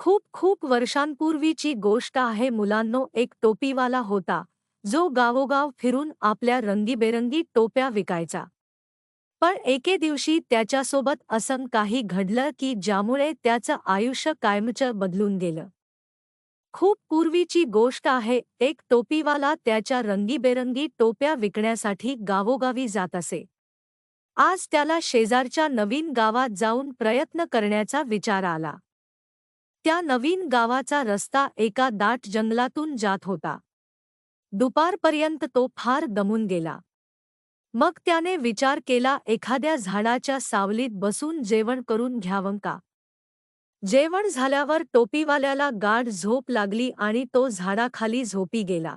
खूप खूप वर्षांपूर्वीची गोष्ट आहे मुलांनो एक टोपीवाला होता जो गावोगाव फिरून आपल्या रंगीबेरंगी टोप्या विकायचा. पण एके दिवशी त्याच्यासोबत असं काही घडलं की ज्यामुळे त्याचं आयुष्य कायमचं बदलून गेलं. खूप पूर्वीची गोष्ट आहे एक टोपीवाला त्याच्या रंगीबेरंगी टोप्या विकण्यासाठी गावोगावी जात असे. आज त्याला शेजारच्या नवीन गावात जाऊन प्रयत्न करण्याचा विचार आला. त्या नवीन गावाचा रस्ता एका दाट जंगलातून जात होता. दुपारपर्यंत तो फार दमून गेला. मग त्याने विचार केला एखाद्या झाडाच्या सावलीत बसून जेवण करून घ्यावं का? जेवण झाल्यावर टोपीवाल्याला गाढ झोप लागली आणि तो झाडाखाली झोपी गेला.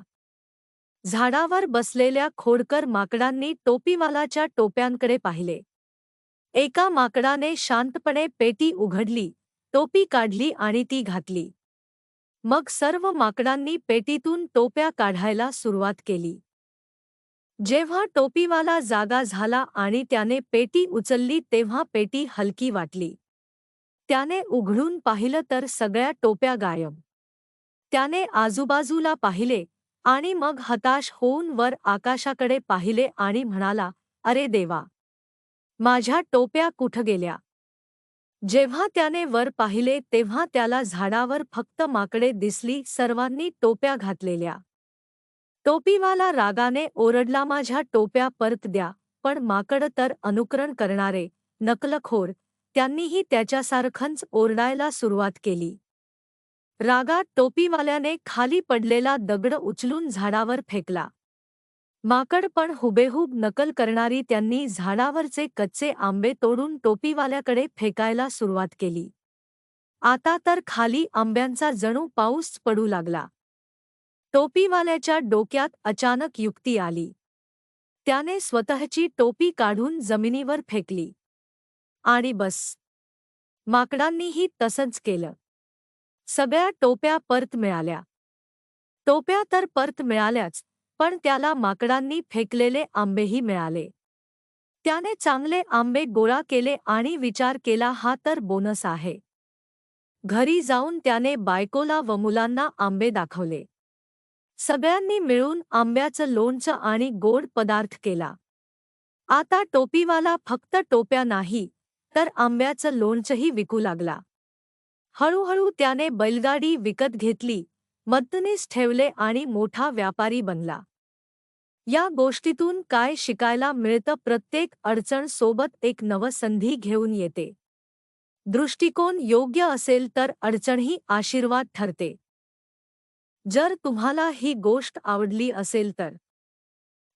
झाडावर बसलेल्या खोडकर माकडांनी टोपीवालाच्या टोप्यांकडे पाहिले. एका माकडाने शांतपणे पेटी उघडली. टोपी काढली आणि ती घातली. मग सर्व माकडांनी पेटीतून टोप्या काढायला सुरुवात केली. जेव्हा टोपीवाला जागा झाला आणि त्याने पेटी उचलली तेव्हा पेटी हलकी वाटली. त्याने उघडून पाहिलं तर सगळ्या टोप्या गायब. त्याने आजूबाजूला पाहिले आणि मग हताश होऊन वर आकाशाकडे पाहिले आणि म्हणाला अरे देवा! माझ्या टोप्या कुठं गेल्या? जेव्हा त्याने वर पाहिले तेव्हा त्याला झाडावर फक्त माकडे दिसली सर्वांनी टोप्या घातलेल्या. टोपीवाला रागाने ओरडला माझ्या टोप्या परत द्या पण माकड तर अनुकरण करणारे नकलखोर त्यांनीही त्याच्यासारखंच ओरडायला सुरुवात केली. रागात टोपीवाल्याने खाली पडलेला दगड उचलून झाडावर फेकला. माकड पण हुबेहूब नकल करणारी त्यांनी झाडावरचे कच्चे आंबे तोडून टोपीवाल्याकडे फेकायला सुरुवात केली. आता तर खाली आंब्यांचा जणू पाऊस पडू लागला. टोपीवाल्याच्या डोक्यात अचानक युक्ती आली. त्याने स्वतःची टोपी काढून जमिनीवर फेकली. आणि बस. माकडांनीही तसंच केलं. सगळ्या टोप्या परत मिळाल्या. टोप्या तर परत मिळाल्याच पण त्याला माकडांनी फेकलेले आंबेही मिळाले. त्याने चांगले आंबे गोळा केले आणि विचार केला हा तर बोनस आहे. घरी जाऊन त्याने बायकोला व मुलांना आंबे दाखवले. सगळ्यांनी मिळून आंब्याचं लोणचं आणि गोड पदार्थ केला. आता टोपीवाला फक्त टोप्या नाही तर आंब्याचं लोणचंही विकू लागला. हळूहळू त्याने बैलगाडी विकत घेतली मद्दनीस ठेवले आणि मोठा व्यापारी बनला. या गोष्टीतून काय शिकायला मिळतं प्रत्येक अडचण सोबत एक नवसंधी घेऊन येते. दृष्टिकोन योग्य असेल तर अडचणही आशीर्वाद ठरते. जर तुम्हाला ही गोष्ट आवडली असेल तर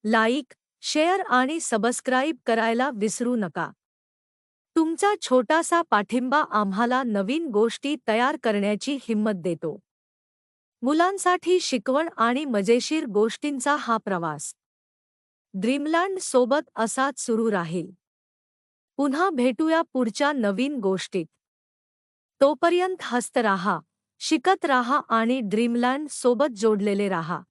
लाईक शेअर आणि सबस्क्राईब करायला विसरू नका. तुमचा छोटासा पाठिंबा आम्हाला नवीन गोष्टी तयार करण्याची हिंमत देतो. मुलांसाठी शिकवण आणि मजेशीर गोष्टींचा हा प्रवास. ड्रीमलँड सोबत असाच सुरू राहील. पुन्हा भेटूया पुढच्या नवीन गोष्टीत. तोपर्यंत हस्त राहा शिकत राहा आणि ड्रीमलँड सोबत जोडलेले राहा.